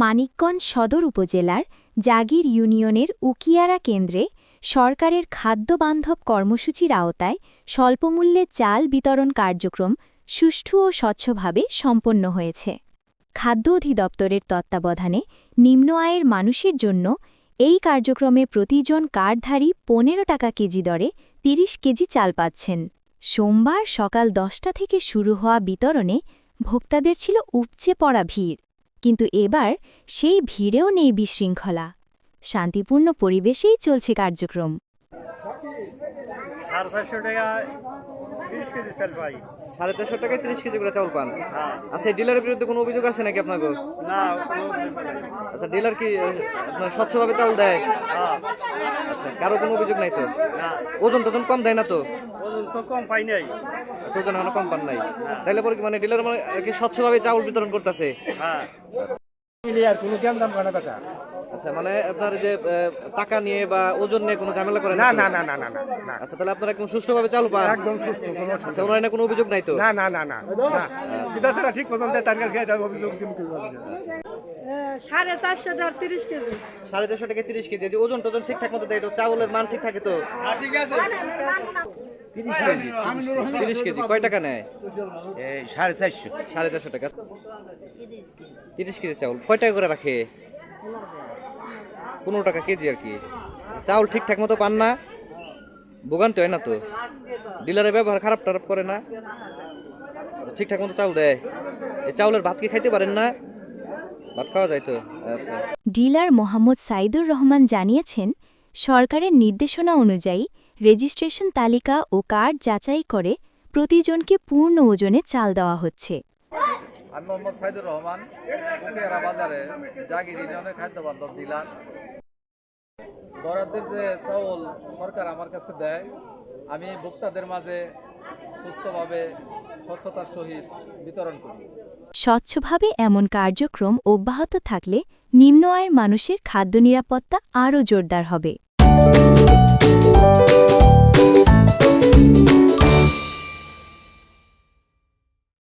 মানিকগঞ্জ সদর উপজেলার জাগির ইউনিয়নের উকিয়ারা কেন্দ্রে সরকারের খাদ্যবান্ধব কর্মসূচির আওতায় স্বল্পমূল্যে চাল বিতরণ কার্যক্রম সুষ্ঠু ও স্বচ্ছভাবে সম্পন্ন হয়েছে। খাদ্য অধিদপ্তরের তত্ত্বাবধানে নিম্ন আয়ের মানুষের জন্য এই কার্যক্রমে প্রতিজন কার্ডধারী পনেরো টাকা কেজি দরে ৩০ কেজি চাল পাচ্ছেন। সোমবার সকাল দশটা থেকে শুরু হওয়া বিতরণে ভোক্তাদের ছিল উপচে পড়া ভিড়। কিন্তু এবার সেই ভিড়েও নেই বিশৃঙ্খলা। শান্তিপূর্ণ পরিবেশেই চলছে কার্যক্রম। আর চারশো টাকা তিরিশ কেজি চাল পাই। সাড়ে চারশো টাকায় তিরিশ কেজি করে চাউল পান? হ্যাঁ। আচ্ছা এই ডিলারের বিরুদ্ধে কোনো অভিযোগ আছে নাকি আপনাকে? না নাই। আচ্ছা ডিলার কি আপনার স্বচ্ছভাবে চাউল দেয়? হ্যাঁ। আচ্ছা কারও কোনো অভিযোগ নাই তো? ওজন টোজন কম দেয় না তো? ওজন তো কম পাই নাই। আচ্ছা, ওজন এখনও কম পান নাই। তাইলে পরে কি মানে ডিলার মানে আর কি স্বচ্ছভাবে চাউল বিতরণ করতেছে? হ্যাঁ। আর কোনো জ্ঞান দাম না কথা আচ্ছা মানে আপনার যে টাকা নিয়ে বা ওজন নিয়ে কোনো ঝামেলা করে না না না না না না না। আচ্ছা তাহলে আপনারা একদম সুষ্ঠুভাবে চাউল পান? একদম সুস্থ কোনো আচ্ছা ওনার কোনো অভিযোগ নাই তো? না না না না যেটা ছাড়া ঠিক মতন তার কাছে অভিযোগ কিন্তু সাড়ে চারশো টাকা তিরিশ কেজি। সাড়ে চারশো টাকা তিরিশ কেজি যদি ওজন টোজন ঠিকঠাক মতো দেয় তো চাউলের মান ঠিক থাকে তো? তিরিশ কেজি। তিরিশ কেজি কয় টাকা নেয়? সাড়ে চারশো। সাড়ে চারশো টাকা। তিরিশ কেজি চাউল কয় টাকা করে রাখে? পনেরো টাকা কেজি আর কি। চাউল ঠিকঠাক মতো পান না। ভোগান্তি হয় না তো। ডিলারের ব্যবহার খারাপ টারাপ করে না। ঠিকঠাক মতো চাউল দেয়। এই চাউলের ভাত কি খাইতে পারেন না? ভাত খাওয়া যায় তো। আচ্ছা। ডিলার মোহাম্মদ সাইদুর রহমান জানিয়েছেন সরকারের নির্দেশনা অনুযায়ী রেজিস্ট্রেশন তালিকা ও কার্ড যাচাই করে প্রতিজনকে পূর্ণ ওজনে চাল দেওয়া হচ্ছে। আমি মোহাম্মদ সাইদুর রহমান বাজারে জাগির ইউনিয়নের খাদ্য বান্ধব ডিলার। বরাদ্দের যে চাউল সরকার আমার কাছে দেয়, আমি ভোক্তাদের মাঝে সুস্থভাবে স্বচ্ছতার সহিত বিতরণ করি। স্বচ্ছভাবে এমন কার্যক্রম অব্যাহত থাকলে নিম্ন আয়ের মানুষের খাদ্য নিরাপত্তা আরও জোরদার হবে।